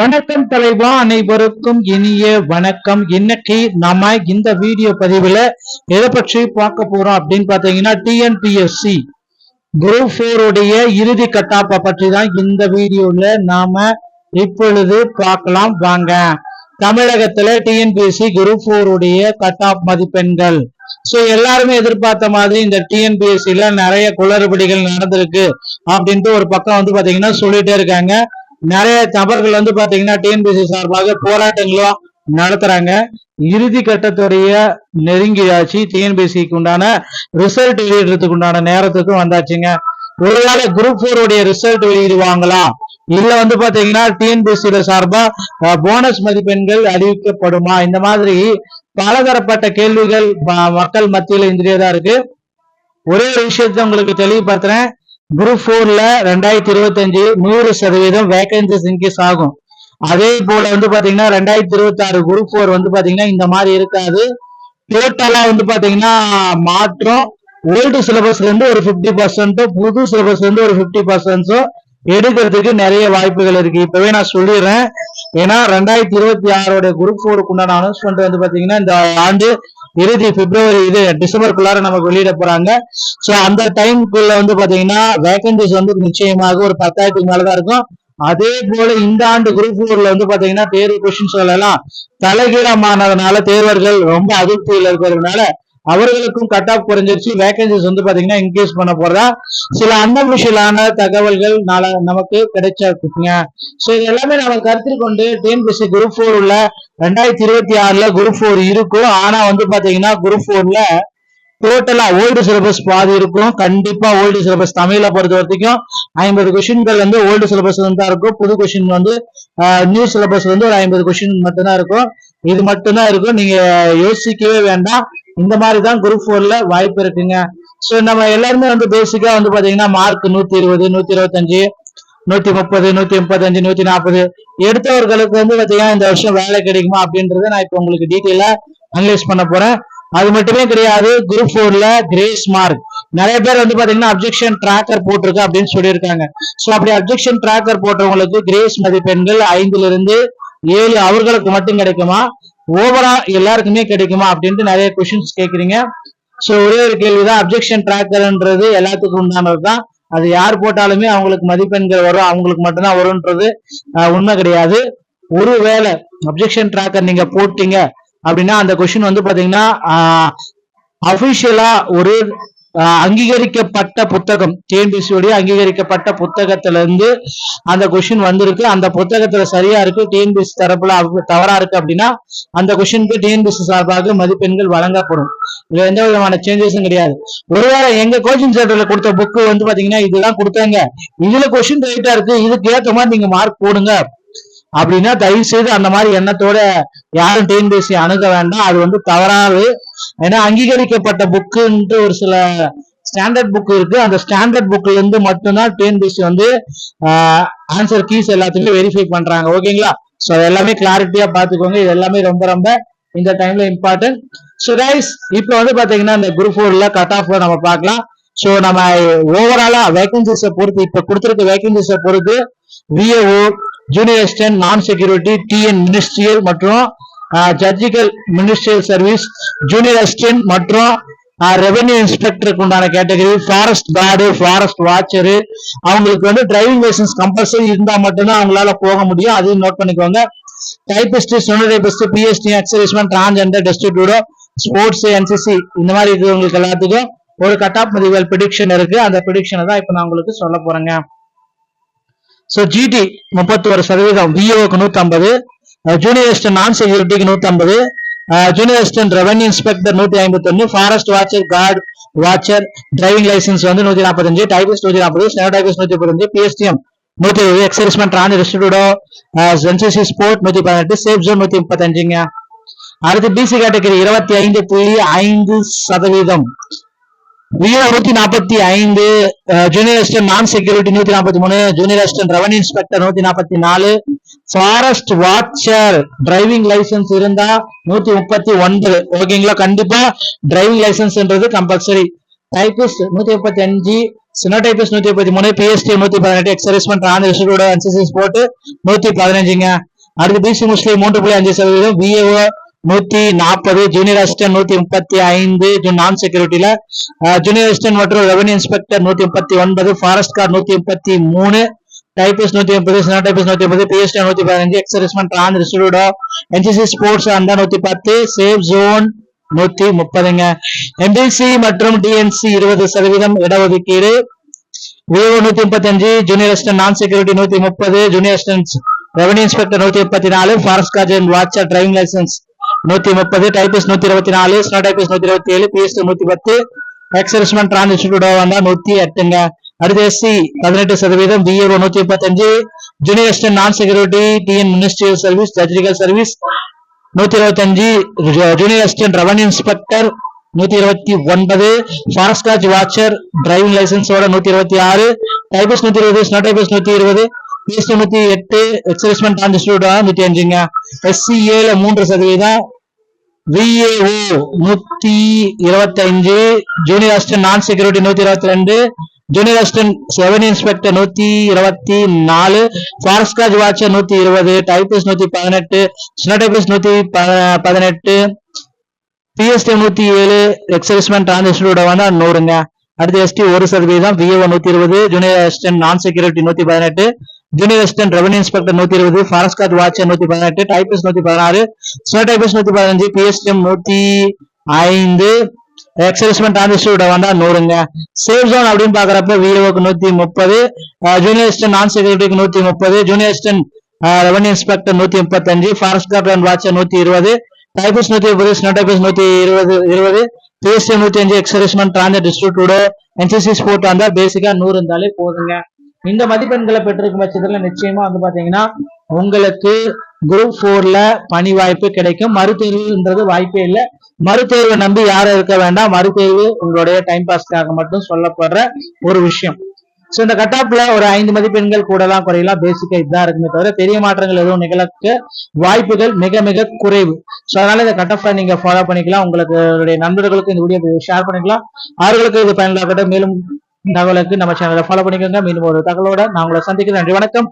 வணக்கம் தலைவா அனைவருக்கும் இனிய வணக்கம். இன்னைக்கு நாம இந்த வீடியோ பதிவுல எதை பற்றி பார்க்க போறோம் அப்படின்னு பாத்தீங்கன்னா டிஎன்பிஎஸ்சி குரூப் ஃபோர் இறுதி கட்டாப்பை பற்றி தான் இந்த வீடியோல நாம இப்பொழுது பார்க்கலாம். வாங்க. தமிழகத்துல டிஎன்பிஎஸ்சி குரூப் ஃபோர் கட்டாப் மதிப்பெண்கள். சோ எல்லாருமே எதிர்பார்த்த மாதிரி இந்த டிஎன்பிஎஸ்சி நிறைய குளறுபடிகள் நடந்திருக்கு அப்படின்ட்டு ஒரு பக்கம் வந்து பாத்தீங்கன்னா சொல்லிட்டே இருக்காங்க. நிறைய நபர்கள் வந்து பாத்தீங்கன்னா டிஎன்பிஎஸ்சி சார்பாக போராட்டங்களும் நடத்துறாங்க. இறுதி கட்டத்துடைய நெருங்கியாச்சு. டிஎன்பிசிக்கு உண்டான ரிசல்ட் வெளியிடுறதுக்கு உண்டான நேரத்துக்கும் வந்தாச்சுங்க. ஒருவேளை குரூப் போர் உடைய ரிசல்ட் வெளியிடுவாங்களா? இல்ல வந்து பாத்தீங்கன்னா டிஎன்பிசியில சார்பா போனஸ் மதிப்பெண்கள் அறிவிக்கப்படுமா? இந்த மாதிரி பலதரப்பட்ட கேள்விகள் மக்கள் மத்தியில இந்திரியதா இருக்கு. ஒரே ஒரு விஷயத்த உங்களுக்கு தெளிவுபடுத்துறேன். குரூப் ஃபோர்ல ரெண்டாயிரத்தி இருபத்தஞ்சு நூறு சதவீதம் வேகன்சிஸ் இன்க்ரீஸ் ஆகும். அதே போல வந்து பாத்தீங்கன்னா ரெண்டாயிரத்தி இருபத்தி ஆறு குரூப் ஃபோர் வந்து பாத்தீங்கன்னா இந்த மாதிரி இருக்காது. டோட்டலா வந்து பாத்தீங்கன்னா மாற்றம் ஓல்டு சிலபஸ்ல இருந்து ஒரு பிப்டி பர்சன்ட்டும் புது சிலபஸ்ல இருந்து ஒரு பிப்டி பர்சன்ட்ஸும் எடுக்கிறதுக்கு நிறைய வாய்ப்புகள் இருக்கு. இப்பவே நான் சொல்லிடுறேன். ஏன்னா ரெண்டாயிரத்தி இருபத்தி ஆறோட குரூப் ஃபோருக்கு உண்டான அனௌன்ஸ்மெண்ட் வந்து பாத்தீங்கன்னா இந்த ஆண்டு இறுதி பிப்ரவரி இது டிசம்பருக்குள்ளார நமக்கு வெளியிட போறாங்க. சோ அந்த டைம்குள்ள வந்து பாத்தீங்கன்னா வேகன்சிஸ் வந்து நிச்சயமாக ஒரு பத்தாயிரத்துக்கு மேலதான் இருக்கும். அதே போல இந்த ஆண்டு குரூப் ஃபோர்ல வந்து பாத்தீங்கன்னா தேர்வு கொஸ்டின்ஸ் எல்லாம் தலைகீழமானதுனால தேர்வர்கள் ரொம்ப அதிருப்தியில் இருக்கிறதுனால அவர்களுக்கும் கட் ஆஃப் குறைஞ்சிருச்சு. வேகன்சிஸ் வந்து பாத்தீங்கன்னா இன்க்ரீஸ் பண்ண போறதா? சில அன்அபிஷியலான தகவல்கள் நால நமக்கு கிடைச்சிருக்குங்க சோ இது எல்லாமே நம்ம கருத்தில் கொண்டு டிஎன்பிஎஸ்சி குரூப் ஃபோர் உள்ள ரெண்டாயிரத்தி இருபத்தி ஆறுல குரூப் ஃபோர் இருக்கும். ஆனா வந்து பாத்தீங்கன்னா குரூப் ஃபோர்ல டோட்டலா ஓல்டு சிலபஸ் பாதி இருக்கும். கண்டிப்பா ஓல்டு சிலபஸ் தமிழை பொறுத்த வரைக்கும் ஐம்பது கொஸ்டின்கள் வந்து ஓல்டு சிலபஸ் தான் இருக்கும். புது கொஸ்டின் வந்து நியூ சிலபஸ் வந்து ஒரு ஐம்பது கொஸ்டின் மட்டும்தான் இருக்கும். இது மட்டும்தான் இருக்கும். நீங்க யோசிக்கவே வேண்டாம். இந்த மாதிரி தான் குரூப் ஃபோர்ல வாய்ப்பு இருக்குங்க. சோ நம்ம எல்லாருமே வந்து பேசிக்கா வந்து பாத்தீங்கன்னா மார்க் நூத்தி இருபது நூத்தி இருபத்தஞ்சு நூத்தி முப்பது நூத்தி முப்பத்தஞ்சு நூத்தி நாற்பது எடுத்தவர்களுக்கு வந்து பாத்தீங்கன்னா இந்த வருஷம் வேலை கிடைக்குமா அப்படின்றத நான் இப்ப உங்களுக்கு டீட்டெயிலா அனலைஸ் பண்ண போறேன். அது மட்டுமே கிடையாது குரூப் ஃபோர்ல கிரேஸ் மார்க் நிறைய பேர் வந்து பாத்தீங்கன்னா அப்ஜெக்ஷன் டிராக்கர் போட்டிருக்கு அப்படின்னு சொல்லியிருக்காங்க. சோ அப்படி அப்ஜெக்ஷன் டிராக்கர் போட்டவங்களுக்கு கிரேஸ் மதிப்பெண்கள் ஐந்துல இருந்து ஏழு அவர்களுக்கு மட்டும் கிடைக்குமா? ஓவரா எல்லாருக்குமே கிடைக்குமா அப்படின்ட்டு நிறைய கொஸ்டின்ஸ் கேட்குறீங்க ஸோ ஒரே ஒரு கேள்விதான். அப்ஜெக்ஷன் ட்ராக்கர்ன்றது எல்லாத்துக்கும் உண்டானது தான் அது யார் போட்டாலுமே அவங்களுக்கு மதிப்பெண்கள் வரும். அவங்களுக்கு மட்டும்தான் வரும்ன்றது உண்மை கிடையாது. ஒருவேளை அப்ஜெக்ஷன் ட்ராக்கர் நீங்க போட்டீங்க அப்படின்னா அந்த கொஸ்டின் வந்து பாத்தீங்கன்னா அபிஷியலா ஒரு அங்கீகரிக்கப்பட்ட புத்தகம் டிஎன்பிசியோடைய அங்கீகரிக்கப்பட்ட புத்தகத்துல இருந்து அந்த கொஸ்டின் வந்திருக்கு. அந்த புத்தகத்துல சரியா இருக்கு. டிஎன்பிசி தரப்புல தவறா இருக்கு அப்படின்னா அந்த கொஸ்டினுக்கு டிஎன்பிசி சார்பாக மதிப்பெண்கள் வழங்கப்படும். இதுல எந்த விதமான சேஞ்சஸும் கிடையாது. ஒருவேளை எங்க கோச்சிங் சென்டர்ல கொடுத்த புக்கு வந்து பாத்தீங்கன்னா இதுதான் கொடுத்தாங்க. இதுல கொஸ்டின் ரைட்டா இருக்கு. இதுக்கு ஏத்த மாதிரி நீங்க மார்க் போடுங்க. அப்படின்னா தயவு செய்து அந்த மாதிரி எண்ணத்தோட யாரும் டிஎன்பிஎஸ்சி அணுக வேண்டாம். அது வந்து தவறாது. ஏன்னா அங்கீகரிக்கப்பட்ட புக்குன்ட்டு ஒரு சில ஸ்டாண்டர்ட் புக் இருக்கு. அந்த ஸ்டாண்டர்ட் புக்ல இருந்து மட்டும்தான் டிஎன்பிசி வந்து ஆன்சர் கீஸ் எல்லாத்தையுமே வெரிஃபை பண்றாங்க. ஓகேங்களா ஸோ எல்லாமே கிளாரிட்டியா பாத்துக்கோங்க இது எல்லாமே ரொம்ப ரொம்ப இந்த டைம்ல இம்பார்ட்டன்ட் ஸோ ரைஸ் இப்போ வந்து பாத்தீங்கன்னா இந்த குரூப் ஃபோர்ல கட் ஆஃப்ல நம்ம பார்க்கலாம். ஸோ நம்ம ஓவராலா வேகன்சிஸை பொறுத்து இப்ப கொடுத்துருக்க வேகன்சிஸை பொறுத்து VAO junior assistant non security TN ministerial மற்றும் judicial ministerial service junior assistant மற்றும் ரெவென்யூ இன்ஸ்பெக்டருக்கு உண்டான category forest guard forest watcher அவங்களுக்கு வந்து டிரைவிங் லைசன்ஸ் கம்பல்சரி இருந்தா மட்டும்தான் அவங்களால போக முடியும். அதையும் நோட் பண்ணிக்கோங்க. Typist stenotypist PST ex serviceman transgender destitute widow sports NCC இந்த மாதிரி இருக்கிறவங்களுக்கு எல்லாத்துக்கும் ஒரு கட் ஆஃப் மதிப்புகள் ப்ரிடிக்ஷன் இருக்கு. அந்த ப்ரிடிக்ஷனை தான் இப்போ நான் உங்களுக்கு சொல்ல போறேங்க. ஸோ ஜிடி முப்பத்தோரு சதவீதம் விஓக்கு நூத்தம்பது. ஜூனியர் அசிஸ்டன்ட் நான் செக்யூரிட்டிக்கு நூத்தி ஐம்பது ஜூனியர் அசிஸ்டன்ட் ரெவன்யூ இன்ஸ்பெக்டர் நூத்தி ஐம்பத்தி ஒன்னு forest watcher guard watcher driving licence வந்து நூத்தி நாற்பத்தஞ்சு டைபிஸ்ட் நூத்தி நாற்பது ஸ்னோ நூத்தி முப்பத்தஞ்சு பிஎஸ்டிஎம் நூத்தி இருபது எக்ஸைஸ்மெண்ட் ராணி ரெஸ்டிடியூடோ என்சிசி ஸ்போர்ட் நூத்தி பதினெட்டு சேஃப் ஜோன் நூத்தி முப்பத்தஞ்சுங்க அடுத்து பிசி கேட்டகரி இருபத்தி ஐந்து புள்ளி ஐந்து சதவீதம். நூத்தி நாற்பத்தி ஐந்து ஜூனியர் அசிஸ்டன்ட் நான் செக்யூரிட்டி நூத்தி நாற்பத்தி மூணு ஜூனியர் அசிஸ்டன்ட் ரெவன்யூ இன்ஸ்பெக்டர் நூத்தி நாற்பத்தி நாலு ஃபாரஸ்ட் வாட்சர் டிரைவிங் லைசன்ஸ் இருந்தா நூத்தி முப்பத்தி ஒன்பது ஓகேங்களா கண்டிப்பா டிரைவிங் லைசன்ஸ்ன்றது கம்பல்சரி டைபிஸ்ட் நூத்தி முப்பத்தி அஞ்சு சினோடைபிஸ்ட் நூத்தி முப்பத்தி மூணு பிஎஸ்டி நூத்தி பதினெட்டு எக்ஸர்விஸ்மெண்ட் ஆந்திர இன்ஸ்டியூட் என்சிசிஸ் போட்டு நூத்தி பதினஞ்சுங்க. அடுத்து பிசி முஸ்லீம் மூன்று புள்ளி அஞ்சு சதவீதம் விஏஓ நூத்தி நாற்பது ஜூனியர் அசிஸ்டன்ட் நூத்தி முப்பத்தி ஐந்து நான் செக்யூரிட்டியில ஜூனியர் அசிஸ்டன்ட் மற்றும் ரெவன்யூ இன்ஸ்பெக்டர் நூத்தி முப்பத்தி ஒன்பது ஃபாரஸ்ட் கார்டு நூத்தி முப்பத்தி மூணு டைபிஸ் நூத்தி முப்பது சினா நூத்தி முப்பது பிஎஸ்டி நூத்தி பதினஞ்சு எக்ஸர்விஸ்மெண்ட் ஆந்திர இன்ஸ்டியூட் என்சிசி ஸ்போர்ட்ஸ் அந்த நூத்தி பத்து சேவ் ஜோன் நூத்தி முப்பதுங்க. எம்பிசி மற்றும் டிஎன்சி இருபது சதவீதம் இடஒதுக்கீடு. விஓ நூத்தி முப்பத்தி அஞ்சு ஜூனியர் அசிஸ்டன்ட் நான் செக்யூரிட்டி நூத்தி முப்பது ஜூனியர் அசிஸ்டன்ட் ரெவன்யூ இன்ஸ்பெக்டர் நூத்தி முப்பத்தி நாலு forest guard and watcher driving licence நூத்தி முப்பது டைபிஸ் நூத்தி இருபத்தி நாலு ஸ்னோ டைபிஸ் நூத்தி இருபத்தி ஏழு பிஎஸ்டி நூத்தி பத்து எக்ஸரிஸ்மெண்ட் டிரான்ஸ் இன்ஸ்டியூட் வந்தா நூத்தி எட்டுங்க. அடுத்து எஸ்சி பதினெட்டு சதவீதம் பிஏஓ நூத்தி முப்பத்தஞ்சு junior assistant non security TN ministerial service judicial service நூத்தி இருபத்தஞ்சு ஜூனியர் அசிஸ்டன்ட் ரெவன்யூ இன்ஸ்பெக்டர் நூத்தி இருபத்தி ஒன்பது ஃபாரஸ்ட் கார்ட் வாட்சர் டிரைவிங் லைசன்ஸோட நூத்தி இருபத்தி ஆறு டைபிஸ் நூத்தி இருபது ஸ்னோ டைபிஸ் நூத்தி இருபது பிஎஸ்டி நூத்தி எட்டு எக்ஸர்ஸ்மெண்ட் ஆன் நூத்தி அஞ்சுங்க. எஸ்சிஏல மூன்று சதவீதம் விஏஓ நூத்தி இருபத்தி அஞ்சு ஜூனியர் அசிஸ்டன்ட் நான் செக்யூரிட்டி நூத்தி இருபத்தி ரெண்டு ஜூனியர் அசிஸ்டன்ட் செவன் இன்ஸ்பெக்டர் நூத்தி இருபத்தி நாலு. ஃபாரஸ்ட் கார்ஜ் வாட்சர் நூத்தி இருபது. டைபிஸ்ட் நூத்தி பதினெட்டு. ஸ்னோ நூத்தி ப- பதினெட்டு. பிஎஸ்டி நூத்தி ஏழு. எக்ஸர்ஸ்மெண்ட் டிரான்சிஸ்டரோட இன்ஸ்டியூட் வந்து நூறுங்க. அடுத்து எஸ்டி ஒரு சதவீதம் விஏஓ நூத்தி இருபது. ஜூனியர் அசிஸ்டன்ட் நான் செக்யூரிட்டி நூத்தி பதினெட்டு. ஜூனியர் அசிஸ்டன்ட் ரெவன்யூ இன்ஸ்பெக்டர் நூத்தி இருபது. ஃபாரஸ்ட் கார்ட் வாட்சர் நூத்தி பதினெட்டு. டைபிஸ் நூத்தி பதினாறு. ஸ்னோ டைபிஸ்ட் நூத்தி பதினஞ்சு. பிஎஸ்டிஎம் நூத்தி ஐந்து. எக்ஸல்ஸ்மெண்ட் ஆன் வந்தா நூறுங்க. சேஃப் ஜோன் அப்படின்னு பாக்குறப்ப வீடியோக்கு நூத்தி முப்பது ஜூனியர் அசிஸ்டன்ட் நான் செக்யூரிட்டிக்கு நூத்தி முப்பது ஜூனியர் அசிஸ்டன்ட் ரெவன்யூ இன்ஸ்பெக்டர் நூத்தி முப்பத்தஞ்சு ஃபாரஸ்ட் கார்ட் அண்ட் வாட்சர் நூத்தி இருபது டைபிஸ் நூத்தி முப்பது ஸ்னோடைபிஸ் நூத்தி இருபது இருபது பிஎஸ்சி நூத்தி அஞ்சு ex serviceman trans destitute NCC sport வந்தா பேசிக்கா நூறு இருந்தாலே போதுங்க. இந்த மதிப்பெண்களை பெற்றிருக்கும் பட்சத்துல நிச்சயமா வந்து பாத்தீங்கன்னா உங்களுக்கு குரூப் போர்ல பணி வாய்ப்பு கிடைக்கும். மறுதேர்வுன்றது வாய்ப்பே இல்லை. மறுதேர்வை நம்பி யாரும் இருக்க வேண்டாம். மறுதேர்வு உங்களுடைய டைம் பாஸ்க்காக மட்டும் சொல்லப்படுற ஒரு விஷயம். சோ இந்த கட்டாப்ல ஒரு ஐந்து மதிப்பெண்கள் கூடலாம் குறையலாம். பேசிக்கா இதுதான் இருக்குமே தவிர பெரிய மாற்றங்கள் எதுவும் நிகழக்க வாய்ப்புகள் மிக மிக குறைவு. சோ அதனால இந்த கட்டப்ல நீங்க ஃபாலோ பண்ணிக்கலாம். உங்களுக்கு நண்பர்களுக்கு இந்த வீடியோ ஷேர் பண்ணிக்கலாம். அவர்களுக்கு இது பயனுள்ளதாகட்டும். மேலும் தகவலுக்கு நம்ம சேனலை ஃபாலோ பண்ணிக்கோங்க. மீண்டும் ஒரு தகவலோட நான் உங்களை சந்திக்கிறேன். நன்றி. வணக்கம்.